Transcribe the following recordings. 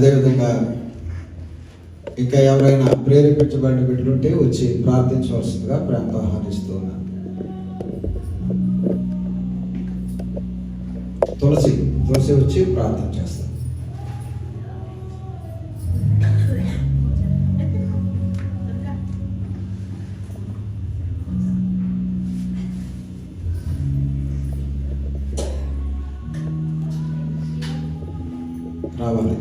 అదేవిధంగా ఇంకా ఎవరైనా ప్రేరేపించబడిన బిడ్డలుంటే వచ్చి ప్రార్థించవలసిందిగా ప్రేమతో ఆహ్వానిస్తూ ఉన్నాను తులసి తులసి వచ్చి ప్రార్థన చేస్తాను రావాలి.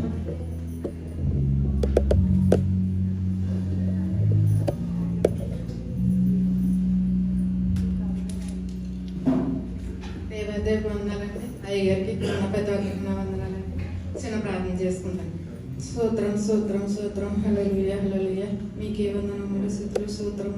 స్తోత్రం. సూత్రం హలలుయ హలలుయ మీకే వందనములు. సూత్రం సూత్రం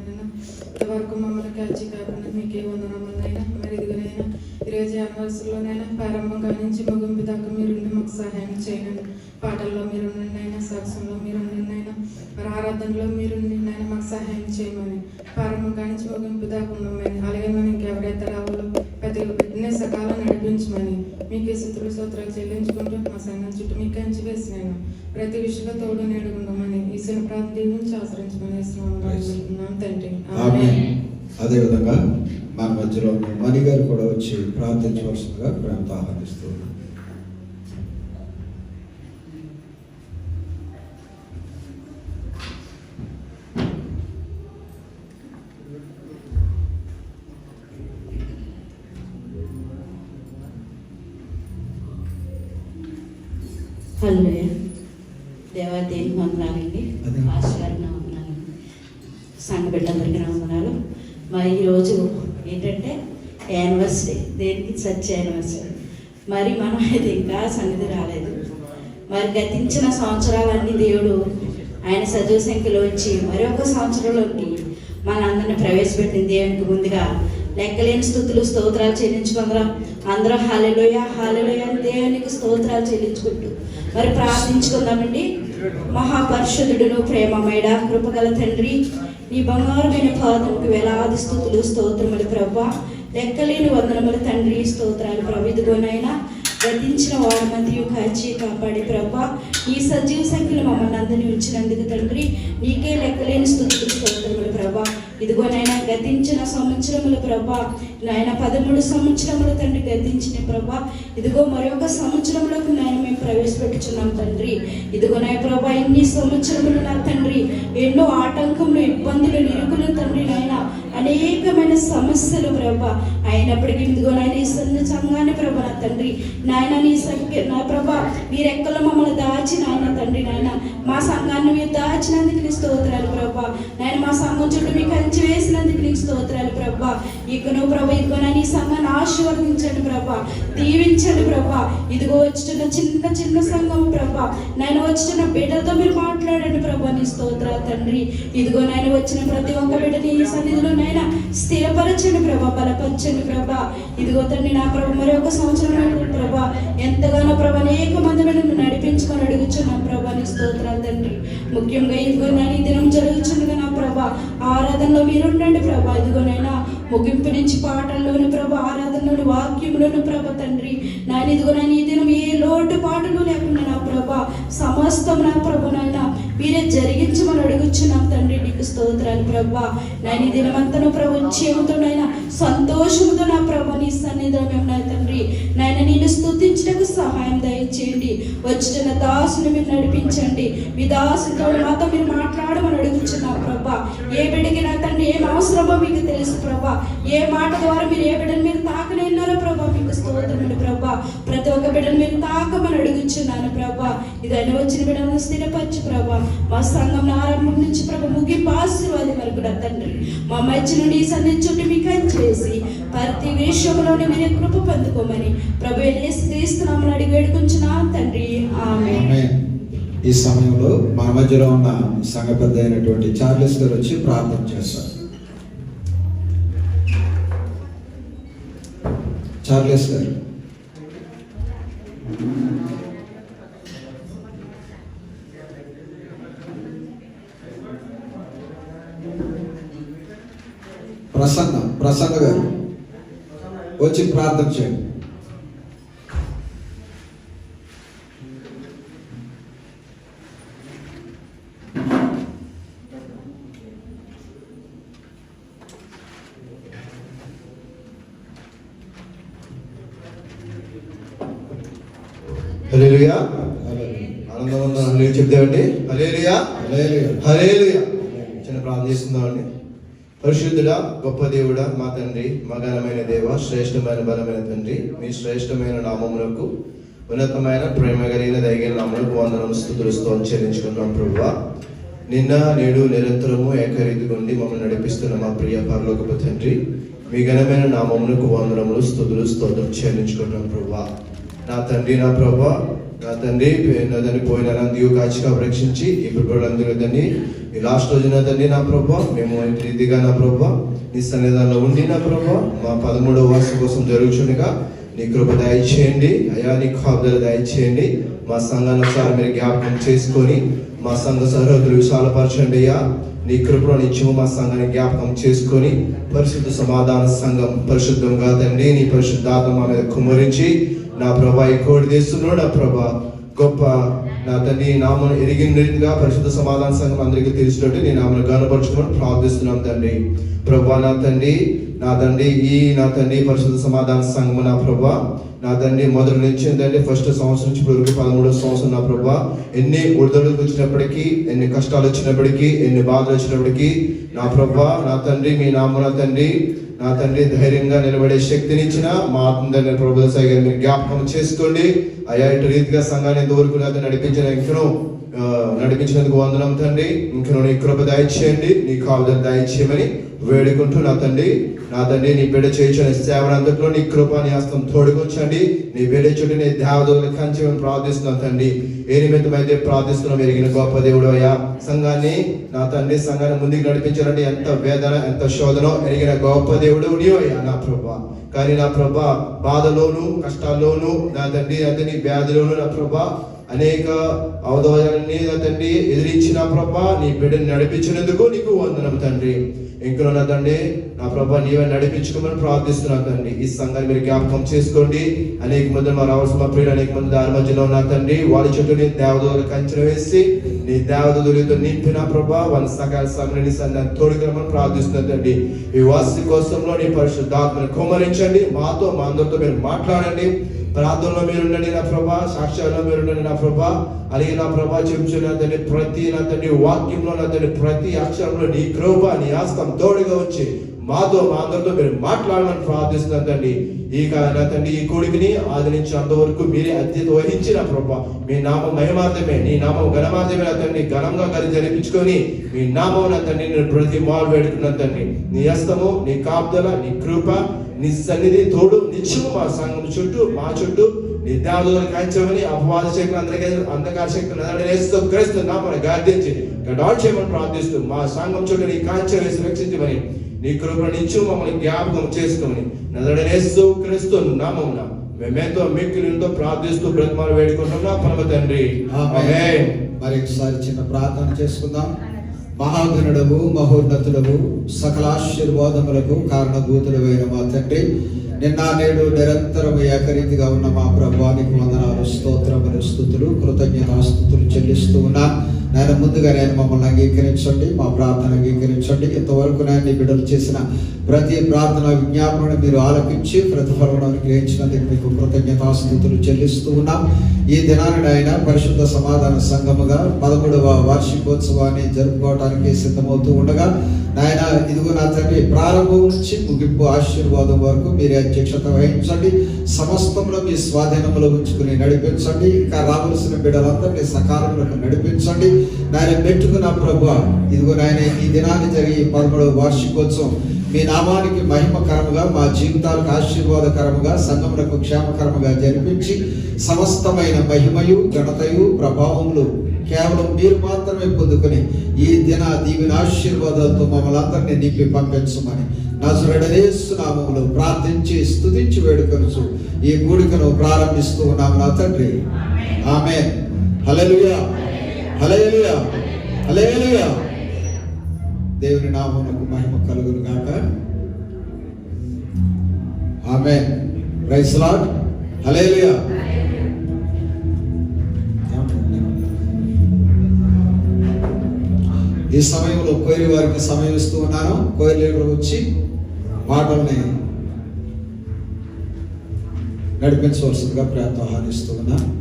ఇంతవరకు మమ్మల్ని కాచి కాకుండా మీకే వందనములైనా మరి ఇదిగోనైనా ఈరోజు యానివర్సరీలోనైనా ప్రారంభంగా నుంచి ముగింపు దాకా మీరు మాకు సహాయం చేయండి. పాటల్లో మీరు నిన్నైనా సాక్ష్యంలో మీరు నిన్నైనా మరి ఆరాధనలో మీరు నిన్నైనా మాకు సహాయం చేయమని ప్రారంభంగా నుంచి ముగింపు దాకా ఉన్నామని అలాగే మనం ఇంకెవరైతే రావాలి ప్రతి ఒక్కరిని సకాలం నడిపించమని మీకు శత్రులు సూత్రాలు చెల్లించుకుంటూ మా సంఘం చుట్టూ మీకు కంచి వేసినాను. ప్రతి విషయంలో తోడు నేడు ఉండమని ఈశ్వర ప్రాంతం నుంచి ఆశ్రయించమని ఇస్తున్నాం తండ్రి. అదేవిధంగా మన మధ్యలో ఉన్న మణి గారు కూడా వచ్చి ప్రార్థించవలసిందిగా ప్రేమతో ఆహ్వానిస్తూ యానివర్సరీ దేనికి చర్చ్ యానివర్సరీ మరి మనం అయితే ఇంకా సంగతి రాలేదు. మరి గతించిన సంవత్సరాలన్నీ దేవుడు ఆయన సజీవ సంఖ్యలో వచ్చి మరి ఒక సంవత్సరంలోకి మనందరిని ప్రవేశపెట్టిన దేవునికి ముందుగా. లెక్కలేని స్థుతులు స్తోత్రాలు చెల్లించుకుందరం అందరూ హాలెలోయ హాలెలోయ దేవునికి స్తోత్రాలు చెల్లించుకుంటూ. మరి ప్రార్థించుకుందామండి. మహాపరిషుదుడును ప్రేమమేడ కృపగల తండ్రి నీ బంగారమైన పాదంకి వేలాది స్థుతులు స్తోత్రములు ప్రభా. లెక్కలేని వందనములు తండ్రి స్తోత్రాలు ప్రవిధుగోనైనా గతించిన వాడు మంది కాచి కాపాడి ప్రభా. ఈ సజీవ సంఖ్యలు మమ్మల్ని అందరినీ ఉంచినందుకు తండ్రి నీకే లెక్కలేని స్థుతులు స్తోత్రములు ప్రభా. ఇదిగోనైనా గతించిన సంవత్సరముల ప్రభా. నాయన పదమూడు సంవత్సరములు తండ్రి గతించిన ప్రభా. ఇదిగో మరొక సంవత్సరంలోకి నాయన మేము ప్రవేశపెట్టుచున్నాం తండ్రి. ఇదిగో నాయ ప్రభా ఇన్ని సంవత్సరములు నా తండ్రి ఎన్నో ఆటంకములు ఇబ్బంది నిరుకులు తండ్రి నాయన అనేకమైన సమస్యలు ప్రభా అయినప్పటికీ ఇదిగో నాయన ఈ సంఘ సంఘాన్ని ప్రభా నా తండ్రి. నాయన నీ సంఖ్య నా ప్రభా మీరెక్కలో మమ్మల్ని దాచి నాయన తండ్రి నాయన. మా సంఘాన్ని మీరు దాచినందుకు నీ స్తోత్రాలు ప్రభా. నాయన మా సంఘం చుట్టూ మీ కంచి వేసినందుకు నీకు స్తోత్రాలు ప్రభా. ఇకను ప్రభా ఇదిగో నాయన ఈ సంఘాన్ని ఆశీర్వదించండి ప్రభా. దీవించండి ప్రభా. ఇదిగో వచ్చిన చిన్న చిన్న సంఘం ప్రభా. నాయన వచ్చిన బిడ్డతో మీరు మాట్లాడండి ప్రభా నీ స్తోత్రాలు తండ్రి. ఇదిగో నాయన వచ్చిన ప్రతి ఒక్క బిడ్డని ఈ సన్నిధిలో నాయన స్థిరపరచండి ప్రభా బలపరచండి ప్రభా. ఇదిగో తండ్రి నా ప్రభ మరి ఒక సంవత్సరం ప్రభా. ఎంతగానో ప్రభా అనేక మంది నన్ను నడిపించుకొని అడుగుచున్నాను ప్రభా నీ స్తోత్రాలు తండ్రి. ముఖ్యంగా ఇదిగో నాయన ఈ దినం జరుగుతుండగా నా ప్రభా ఆరాధనలో మీరుండండి ప్రభా. ఇదిగోనైనా ముగింపు నుంచి పాటల్లోని ప్రభ ఆరాధనలోని వాక్యంలోని ప్రభ తండ్రి. నాయన ఇదిగో నాయన ఈ దినం ఏ లోటు పాటలు లేకుండా నా ప్రభా. సమస్తం నా ప్రభునైనా మీరే జరిగించమని అడుగుచున్నాం తండ్రి నీకు స్తోత్రాలు ప్రభా. నేను దినమంతను ప్రభు ఉచ్చేముతో సంతోషంతో నా ప్రభు నీ సన్నిధిలో మేము నా తండ్రి. నాయన నేను స్థుతించడానికి సహాయం దయచేయండి. వచ్చిన దాసుని మీరు నడిపించండి. మీ దాసుతో మాతో మీరు మాట్లాడమని అడుగుచున్నాం ప్రభా. ఏ బిడ్డకి నా తండ్రి ఏం అవసరమో మీకు తెలుసు ప్రభా. ఏ మాట ద్వారా మీరు ఏ బిడ్డను మీరు తాకనే ఉన్నారో ప్రభా ప్రతి ఒక్క బిడ్డను మీరు తాకమని అడుగుచున్నాను ప్రభా. ఇదైనా వచ్చిన బిడ్డను స్థిరపరచు ప్రభా. మా సంఘం ఆరంభం నుంచి ప్రభ ముగింపు ఆశీర్వాదం వరకు నా తండ్రి. మా మధ్య నుండి ఈ సన్నిధి చుట్టూ మీకు చేసి ప్రతి విషయంలోనే మీరు కృప పొందుకోమని ప్రభు క్రీస్తున్నామని అడిగి వేడుకుంటున్నా తండ్రి. ఆమె ఆమె ఈ సమయంలో మన మధ్యలో ఉన్న సంఘ పెద్ద అయినటువంటి చార్లెస్ గారు వచ్చి ప్రార్థన చేస్తారు. చార్లెస్ గారు. ప్రసన్న ప్రసన్న గారు. వచ్చి ప్రార్థన చేయండి. ఆనందం ఉందా చెప్తామండి చిన్న ప్రార్థన చేస్తుందామండి పరిశుద్ధుడా గొప్ప దేవుడా మా తండ్రి మా ఘనమైన దేవ శ్రేష్టమైన బలమైన తండ్రి మీ శ్రేష్టమైన నామములకు ఉన్నతమైన ప్రేమ కలిగిన దయగల నామములకు వందనం స్థుతులు స్తోత్రం చెల్లించుకున్నాం ప్రభువా. నిన్న నేడు నిరంతరము ఏకరీతిగా ఉండి మమ్మల్ని నడిపిస్తున్న మా ప్రియ పరలోకపు తండ్రి మీ ఘనమైన నామములకు వందనములు స్థుతులు స్తోత్రం చెల్లించుకుంటున్నాం ప్రభా నా తండ్రి నా ప్రభా నా తండ్రి నా తండ్రి పోయిన నందియు కాచిగా రక్షించి ఇప్పుడు అందరూ తండ్రి. ఈ లాస్ట్ రోజున తండ్రి నా ప్రభా మేము ఇంటి రీతిగా నా ప్రభా నీ సన్నిధానంలో ఉండి నా ప్రభా మా పదమూడవ వర్షం కోసం జరుగుచుండగా నీ కృప దయచేయండి. అయా నీ కాపుదల దయచేయండి. మా సంఘానుసారం మీరు జ్ఞాపకం చేసుకొని మా సంఘ సరిహద్దులు విశాలపరచండి అయ్యా. నీ కృపలో నిత్యము మా సంఘాన్ని జ్ఞాపకం చేసుకొని పరిశుద్ధ సమాధాన సంఘం పరిశుద్ధంగా తండ్రి నీ పరిశుద్ధాత్మ మా మీద కుమరించి నా ప్రభా ఎక్కువ చేస్తున్నాడు. నా ప్రభా గొప్ప నా తండ్రి నామను ఎరిగిన రీతిగా పరిశుద్ధ సమాధాన సంఘం అందరికీ తెలిసినట్టు నేను ఆమెను గనపరచుకొని ప్రార్థిస్తున్నాం తండ్రి. ప్రభా నా తండ్రి నా తండ్రి ఈ నా తండ్రి పరిశుద్ధ సమాధాన సంఘము నా ప్రభా. నా తండ్రి మొదటి నుంచి ఏంటంటే ఫస్ట్ సంవత్సరం నుంచి ఇప్పుడు వరకు పదమూడో సంవత్సరం నా ప్రభా. ఎన్ని ఒడిదొడుకు వచ్చినప్పటికీ ఎన్ని కష్టాలు వచ్చినప్పటికీ ఎన్ని బాధలు వచ్చినప్పటికీ నా ప్రభా నా తండ్రి మీ నామ నా తండ్రి నా తండ్రి ధైర్యంగా నిలబడే శక్తిని ఇచ్చిన మా ఆత్మ ప్రభుత్వ సాయి గారు మీరు జ్ఞాపకం చేసుకోండి. అయా ఇటు రీతిగా సంఘాన్ని ఎంతవరకు నడిపించిన ఇంకనూ నడిపించినందుకు వందనం తండ్రి. ఇంకనూ నీ కృప దయచేయండి నీ కావుదల దయచేయమని వేడుకుంటూ నా తండ్రి నా తండ్రి నీ బిడ్డ చేయించిన సేవనంతట్లో నీ కృప నీ హస్తం తోడుకొచ్చండి నీ బిడ్డ చుట్టూ నీ దేవదవుల కంచెమని ప్రార్థిస్తున్నాం తండ్రి. ఏ నిమిత్తమైతే ప్రార్థిస్తున్నాం ఎరిగిన గొప్ప దేవుడు అయ్యా. సంఘాన్ని నా తండ్రి సంఘాన్ని ముందుకు నడిపించాలంటే ఎంత వేదన ఎంత శోధనో ఎరిగిన గొప్ప దేవుడు అయ్యా నా ప్రభా. కానీ నా ప్రభా బాధలోను కష్టాల్లోను నా తండ్రి అతని వ్యాధిలోను నా ప్రభా అనేక అవధోయాలని తండ్రి ఎదిరించిన ప్రభా నీ బిడ్డని నడిపించినందుకు నీకు వందనం తండ్రి. ఇంకనో తండ్రి నా ప్రభా నీవే నడిపించుకోమని ప్రార్థిస్తున్నా తండ్రి. ఈ సంఘాన్ని మీరు జ్ఞాపకం చేసుకోండి. అనేక మంది మా రావాల్సిన మా ప్రియులు అనేక మంది దారి మధ్యలో ఉన్న తండ్రి. వాళ్ళ చుట్టూ నీ దేవదూతలు వేసి నీ దేవదూతలతో నింపిన ప్రభా వన్ సకాల సమయాన్ని సంఘాన్ని తోడుగ్రమని ప్రార్థిస్తున్నాను తండ్రి. ఈ వాసి కోసంలో నీ పరిశుద్ధాత్మను కుమరించండి మాతో మా అందరితో మీరు మాట్లాడండి. ప్రార్థనలో మీరు ఉండండి నా ప్రభా సాక్ష్యాల్లో మీరు ఉండండి నా ప్రభా. అలాగే నా ప్రభా చెప్పుచున్న తండ్రి ప్రతి నా తండ్రి వాక్యంలో నా తండ్రి ప్రతి అక్షరంలో నీ కృప నీ ఆస్తం తోడుగా వచ్చి మాతో మా అందరితో మీరు మాట్లాడమని ప్రార్థిస్తున్నాను తండ్రి. ఈ నా తండ్రి ఈ కొడుకుని ఆది నుంచి అంతవరకు మీరే అధ్యత వహించిన ప్రభా. మీ నామం మహిమార్థమే నీ నామం ఘనమార్థమే నా తండ్రి. ఘనంగా కలిసి జరిపించుకొని మీ నామం నా తండ్రి నేను ప్రతి మాలు వేడుకున్నాను తండ్రి. నీ హస్తము నీ కాపుదల నీ కృప నీ సన్నిధి తోడు నిత్యము మా సంఘం చుట్టూ మా చుట్టూ నీ కాంచమని అపవాద శక్తులు అందరికీ అంధకార శక్తులు వేస్తూ క్రీస్తు నామని గార్దించి గడాల్ చేయమని ప్రార్థిస్తూ మా సంఘం చుట్టూ నీ కాంచె వేసి రక్షించమని నీ నిత్యం మమ్మల్ని జ్ఞాపకం చేసుకోమని నదడనేస్తూ క్రీస్తు నామమున మేమేంతో మిక్కిలితో ప్రార్థిస్తూ బ్రతమాలు వేడుకుంటున్నా. పరమ తండ్రి. మరి ఒకసారి చిన్న ప్రార్థన చేసుకుందాం. మహాగణుడవు మహోన్నతుడవు సకల ఆశీర్వాదములకు కారణభూతుడమైన మా తండ్రి. నిన్న నేడు నిరంతరం ఏకరీతిగా ఉన్న మా ప్రభానికి వందనాలు స్తోత్రములు స్థుతులు కృతజ్ఞతాస్థుతులు చెల్లిస్తూ ఉన్నా. నేను ముందుగా నేను మమ్మల్ని అంగీకరించండి మా ప్రార్థన అంగీకరించండి. ఇంతవరకు నేను బిడ్డలు చేసిన ప్రతి ప్రార్థన విజ్ఞాపనను మీరు ఆలపించి ప్రతిఫలం గ్రహించినందుకు మీకు కృతజ్ఞతాస్థుతులు చెల్లిస్తూ ఉన్నాం. ఈ దినాన్ని ఆయన పరిశుద్ధ సమాధాన సంఘముగా పదమూడవ వార్షికోత్సవాన్ని జరుపుకోవడానికి సిద్ధమవుతూ ఉండగా నాయన ఇదిగో నా తండ్రి ప్రారంభం నుంచి ముగింపు ఆశీర్వాదం వరకు మీరే అధ్యక్షత వహించండి. సమస్తంలో మీ స్వాధీనంలో ఉంచుకుని నడిపించండి. ఇంకా రావాల్సిన బిడ్డలందరినీ సకాలంలో నడిపించండి. నాయన పెట్టుకున్న ప్రభు ఇదిగో నాయన ఈ దినాన్ని జరిగి పదమూడవ వార్షికోత్సవం మీ నామానికి మహిమకరముగా మా జీవితాలకు ఆశీర్వాదకరముగా సంగములకు క్షేమకరముగా జరిపించి సమస్తమైన మహిమయు ఘనతయు ప్రభావములు కేవలం మీరు మాత్రమే పొందుకొని ఈ దిన దీవిన ఆశీర్వాదాలతో మమ్మల్ని అందరినీ నింపి పంపించమని నజరుడనేస్తున్నాములు ప్రార్థించి స్తుతించి వేడుకొనుచు ఈ కూడికను ప్రారంభిస్తూ ఉన్నాము నా తండ్రి. ఆమె హల్లెలూయా. హల్లెలూయా. హల్లెలూయా. దేవుని నామమునకు మహిమ కలుగును గాక. ఆమె ప్రైస్ లాడ్. హల్లెలూయా. ఈ సమయంలో కోయిలి వారికి సమయం ఇస్తూ ఉన్నాను. కోరి వచ్చి మాటల్ని నడిపించవలసిందిగా ప్రయత్నం ఆహ్వానిస్తూ ఉన్నాను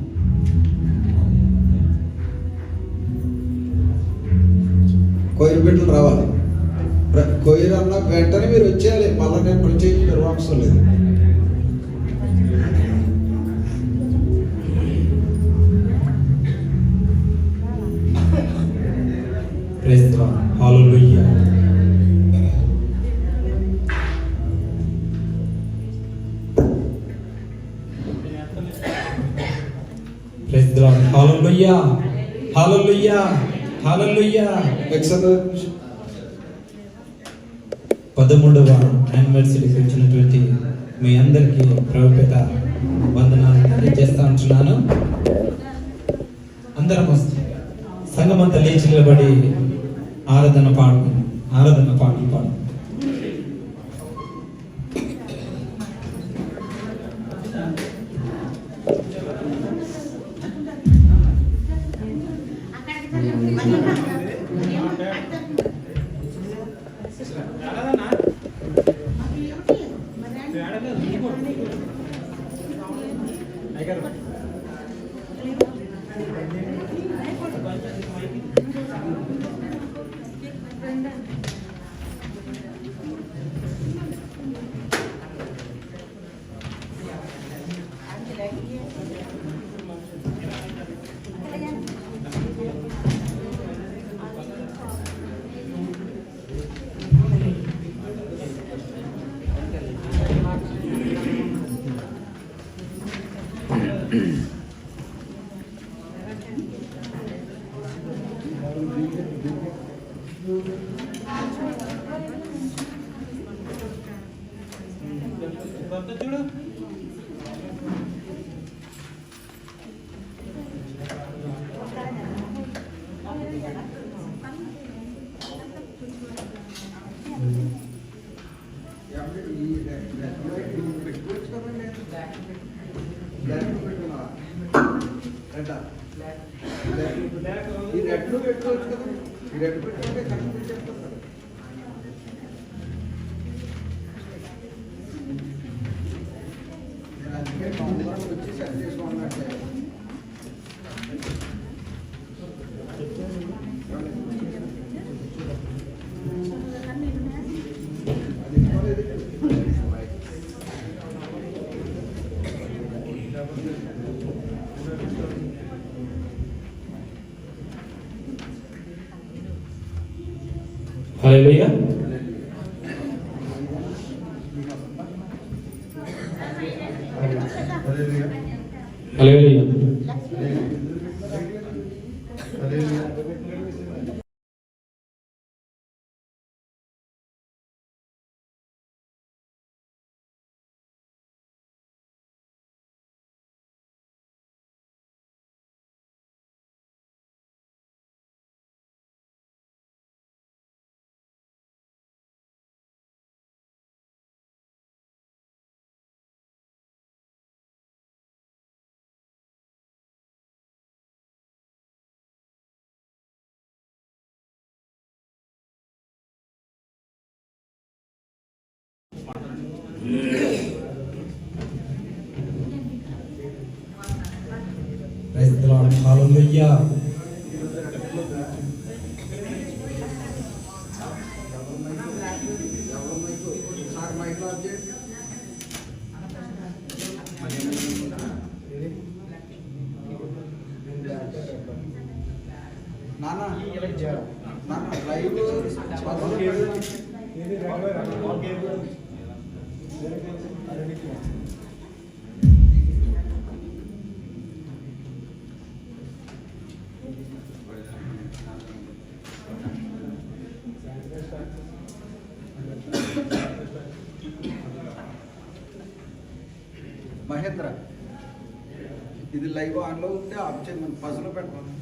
కోయిరు బిడ్డలు రావాలి ప్ర- కోయిరు అన్న వెంటనే మీరు వచ్చేయాలి మళ్ళీ నేను ప్రత్యేక నిర్వాహం లేదు Praise the Lord. Hallelujah. Praise the Lord. Hallelujah. Hallelujah. Hallelujah. పదమూడవ యానివర్సరీకి వచ్చినటువంటి మీ అందరికీ ప్రభుపేట వందనాలు తెలియజేస్తా ఉంటున్నాను. అందరం సంగమంతా లేచి నిలబడి ఆరాధన పాడు ఆరాధన పాటలు పాడు ఈ ఈ red hallelujah. Lord hallelujah sir mike off చేయండి నాన్న నాన్న లైవ్ మహేంద్ర. ఇది లైవ్ ఆన్లో ఉంటే ఆఫ్ చేయమని పజలో పెట్టమని